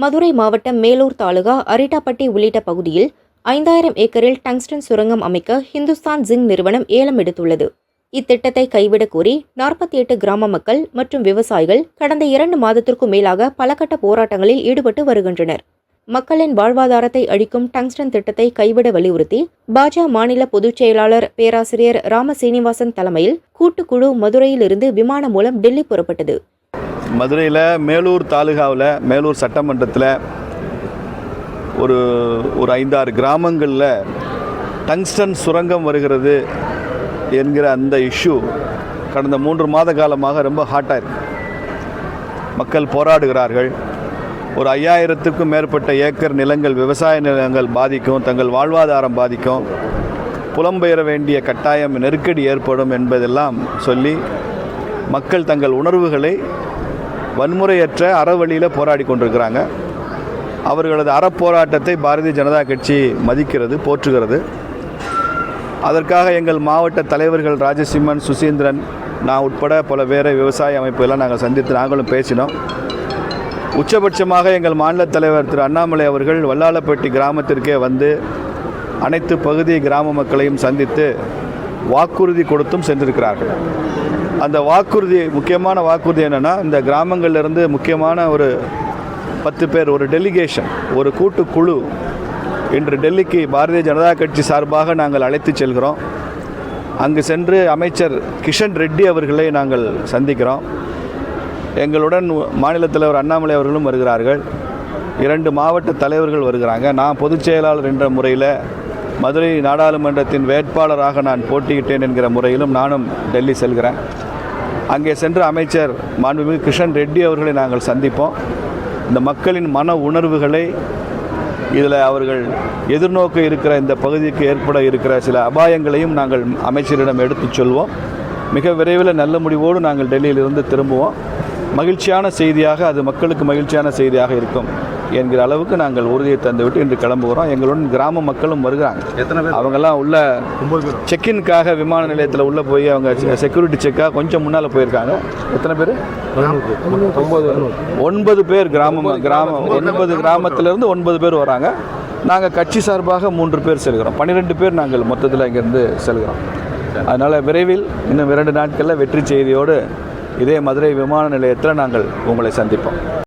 மதுரை மாவட்டம் மேலூர் தாலுகா அரிட்டாப்பட்டி உள்ளிட்ட பகுதியில் ஐந்தாயிரம் ஏக்கரில் டங்ஸ்டன் சுரங்கம் அமைக்க ஹிந்துஸ்தான் ஜிங் நிறுவனம் ஏலம் எடுத்துள்ளது. இத்திட்டத்தை கைவிடக் கோரி நாற்பத்தி எட்டு கிராம மக்கள் மற்றும் விவசாயிகள் கடந்த இரண்டு மாதத்திற்கும் மேலாக பலகட்ட போராட்டங்களில் ஈடுபட்டு வருகின்றனர். மக்களின் வாழ்வாதாரத்தை அழிக்கும் டங்ஸ்டன் திட்டத்தை கைவிட வலியுறுத்தி பாஜக மாநில பொதுச் செயலாளர் பேராசிரியர் ராம சீனிவாசன் தலைமையில் கூட்டுக்குழு மதுரையிலிருந்து விமானம் மூலம் டெல்லி புறப்பட்டது. மதுரையில் மேலூர் தாலுகாவில் மேலூர் சட்டமன்றத்தில் ஒரு ஒரு ஐந்தாறு கிராமங்களில் டங்ஸ்டன் சுரங்கம் வருகிறது என்கிற அந்த இஷ்யூ கடந்த மூன்று மாத காலமாக ரொம்ப ஹாட்டாக இருக்கு. மக்கள் போராடுகிறார்கள். ஒரு ஐயாயிரத்துக்கும் மேற்பட்ட ஏக்கர் நிலங்கள் விவசாய நிலங்கள் பாதிக்கும் தங்கள் வாழ்வாதாரம் பாதிக்கும். புலம்பெயர வேண்டிய கட்டாயம் நெருக்கடி ஏற்படும் என்பதெல்லாம் சொல்லி மக்கள் தங்கள் உணர்வுகளை வன்முறையற்ற அறவழியில் போராடி கொண்டிருக்கிறாங்க. அவர்களது அறப்போராட்டத்தை பாரதிய ஜனதா கட்சி மதிக்கிறது போற்றுகிறது. அதற்காக எங்கள் மாவட்ட தலைவர்கள் ராஜசிம்மன் சுசீந்திரன் நான் உட்பட பல வேறு விவசாய அமைப்புகள்லாம் நாங்கள் சந்தித்து நாங்களும் பேசினோம். உச்சபட்சமாக எங்கள் மாநில தலைவர் திரு அண்ணாமலை அவர்கள் வல்லாளப்பட்டி கிராமத்திற்கே வந்து அனைத்து பகுதி கிராம மக்களையும் சந்தித்து வாக்குறுதி கொடுத்தும் சென்றிருக்கிறார்கள். அந்த வாக்குறுதி முக்கியமான வாக்குறுதி என்னென்னா இந்த கிராமங்கள்லேருந்து முக்கியமான ஒரு பத்து பேர் ஒரு டெலிகேஷன் ஒரு கூட்டுக்குழு இன்று டெல்லிக்கு பாரதிய ஜனதா கட்சி சார்பாக நாங்கள் அழைத்து செல்கிறோம். அங்கு சென்று அமைச்சர் கிஷன் ரெட்டி அவர்களை நாங்கள் சந்திக்கிறோம். எங்களுடன் மாநில தலைவர் அண்ணாமலை அவர்களும் வருகிறார்கள். இரண்டு மாவட்ட தலைவர்கள் வருகிறாங்க. நான் பொதுச் செயலாளர் என்ற முறையில் மதுரை நாடாளுமன்றத்தின் வேட்பாளராக நான் போட்டியிட்டேன் என்கிற முறையிலும் நானும் டெல்லி செல்கிறேன். அங்கே சென்ற அமைச்சர் மாண்புமிகு கிஷன் ரெட்டி அவர்களை நாங்கள் சந்திப்போம். இந்த மக்களின் மன உணர்வுகளை இதில் அவர்கள் எதிர்நோக்க இருக்கிற இந்த பகுதிக்கு ஏற்பட இருக்கிற சில அபாயங்களையும் நாங்கள் அமைச்சரிடம் எடுத்துச் சொல்வோம். மிக விரைவில் நல்ல முடிவோடு நாங்கள் டெல்லியிலிருந்து திரும்புவோம். மகிழ்ச்சியான செய்தியாக அது மக்களுக்கு மகிழ்ச்சியான செய்தியாக இருக்கும். என்கிற அளவுக்கு நாங்கள் உறுதியை தந்துவிட்டு இன்று கிளம்புகிறோம். எங்களுடன் கிராம மக்களும் வருகிறாங்க. எத்தனை பேர்? அவங்கெல்லாம் உள்ள செக்கின்காக விமான நிலையத்தில் உள்ளே போய் அவங்க செக்யூரிட்டி செக்காக கொஞ்சம் முன்னால் போயிருக்காங்க. எத்தனை பேர்? ஒன்பது ஒன்பது. பேர் கிராமம் கிராமம் ஒன்பது கிராமத்திலிருந்து ஒன்பது பேர் வராங்க. நாங்கள் கட்சி சார்பாக மூன்று பேர் செல்கிறோம். பன்னிரெண்டு பேர் நாங்கள் மொத்தத்தில் இங்கேருந்து செல்கிறோம். அதனால் விரைவில் இன்னும் இரண்டு நாட்களில் வெற்றி செய்தியோடு இதே மதுரை விமான நிலையத்தில் நாங்கள் உங்களை சந்திப்போம்.